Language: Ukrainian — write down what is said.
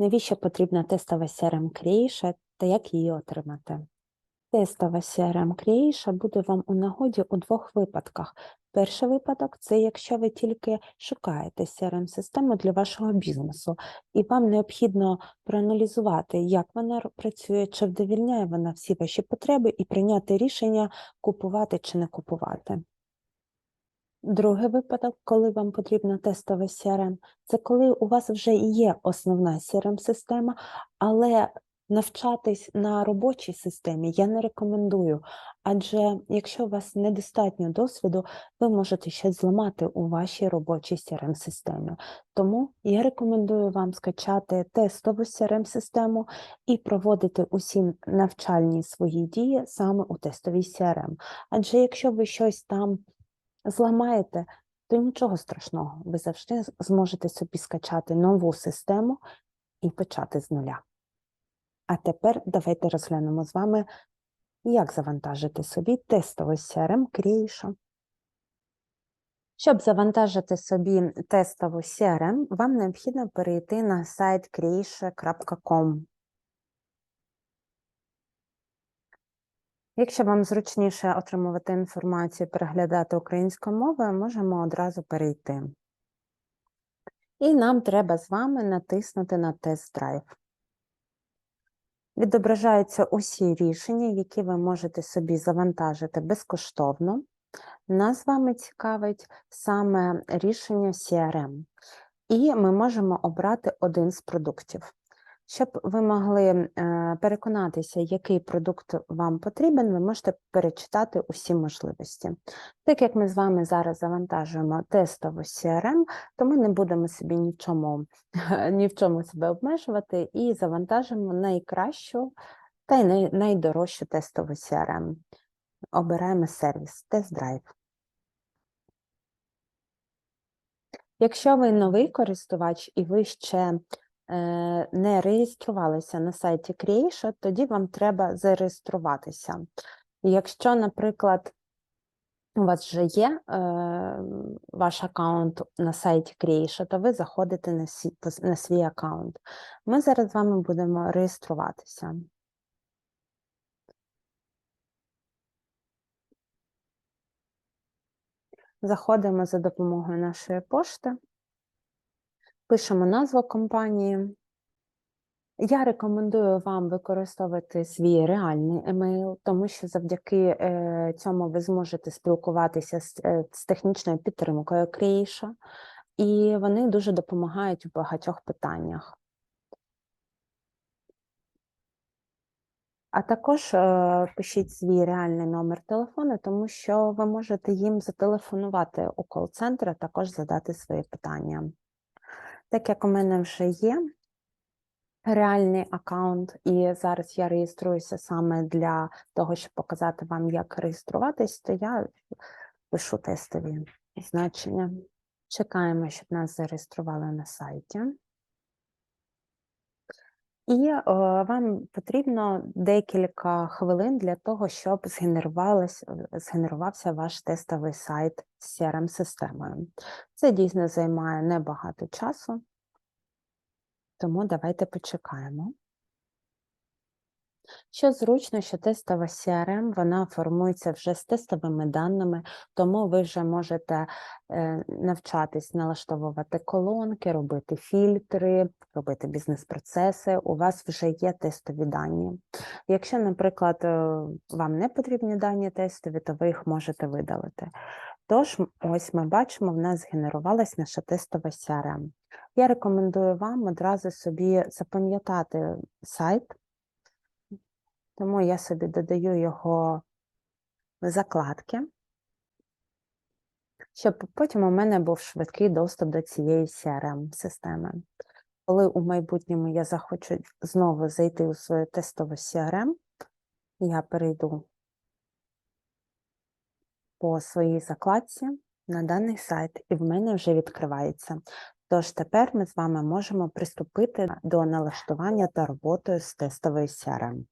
Навіщо потрібна тестова CRM Creation та як її отримати? Тестова CRM Creation буде вам у нагоді у двох випадках. Перший випадок це якщо ви тільки шукаєте CRM-систему для вашого бізнесу, і вам необхідно проаналізувати, як вона працює, чи вдовільняє вона всі ваші потреби, і прийняти рішення купувати чи не купувати. Другий випадок, коли вам потрібна тестова CRM, це коли у вас вже є основна CRM-система, але навчатись на робочій системі я не рекомендую, адже якщо у вас недостатньо досвіду, ви можете щось зламати у вашій робочій CRM-системі. Тому я рекомендую вам скачати тестову CRM-систему і проводити усі навчальні свої дії саме у тестовій CRM. Адже якщо ви щось там зламаєте, то нічого страшного, ви завжди зможете собі скачати нову систему і почати з нуля. А тепер давайте розглянемо з вами, як завантажити собі тестовий CRM Creation. Щоб завантажити собі тестову CRM, вам необхідно перейти на сайт creation.com. Якщо вам зручніше отримувати інформацію, переглядати українською мовою, можемо одразу перейти. І нам треба з вами натиснути на тест-драйв. Відображаються усі рішення, які ви можете собі завантажити безкоштовно. Нас з вами цікавить саме рішення CRM. І ми можемо обрати один з продуктів. Щоб ви могли е, переконатися, який продукт вам потрібен, ви можете перечитати усі можливості. Так як ми з вами зараз завантажуємо тестову CRM, то ми не будемо собі ні в чому, ні в чому себе обмежувати і завантажимо найкращу та й найдорожчу тестову CRM. Обираємо сервіс тест-драйв. Якщо ви новий користувач і ви ще не реєструвалися на сайті Creation, тоді вам треба зареєструватися. Якщо, наприклад, у вас вже є е, ваш аккаунт на сайті Creation, то ви заходите на, сі- на свій аккаунт. Ми зараз з вами будемо реєструватися. Заходимо за допомогою нашої пошти, пишемо назву компанії. Я рекомендую вам використовувати свій реальний емейл, тому що завдяки е, цьому ви зможете спілкуватися з, е, з технічною підтримкою Creation, і вони дуже допомагають у багатьох питаннях. А також е, пишіть свій реальний номер телефону, тому що ви можете їм зателефонувати у кол-центр, а також задати свої питання. Так як у мене вже є реальний аккаунт, і зараз я реєструюся саме для того, щоб показати вам, як реєструватись, то я пишу тестові значення. Чекаємо, щоб нас зареєстрували на сайті. І е, вам потрібно декілька хвилин для того, щоб згенерувався ваш тестовий сайт з CRM-системою. Це дійсно займає небагато часу, тому давайте почекаємо. Що зручно, що тестова CRM, вона формується вже з тестовими даними, тому ви вже можете е, навчатись налаштовувати колонки, робити фільтри, робити бізнес-процеси. У вас вже є тестові дані. Якщо, наприклад, е, вам не потрібні дані тестові, то ви їх можете видалити. Тож, ось ми бачимо, в нас згенерувалась наша тестова CRM. Я рекомендую вам одразу собі запам'ятати сайт, тому я собі додаю його в закладки, щоб потім у мене був швидкий доступ до цієї CRM-системи. Коли у майбутньому я захочу знову зайти у свою тестову CRM, я перейду по своїй закладці на даний сайт, і в мене вже відкривається. Тож тепер ми з вами можемо приступити до налаштування та роботи з тестовою CRM.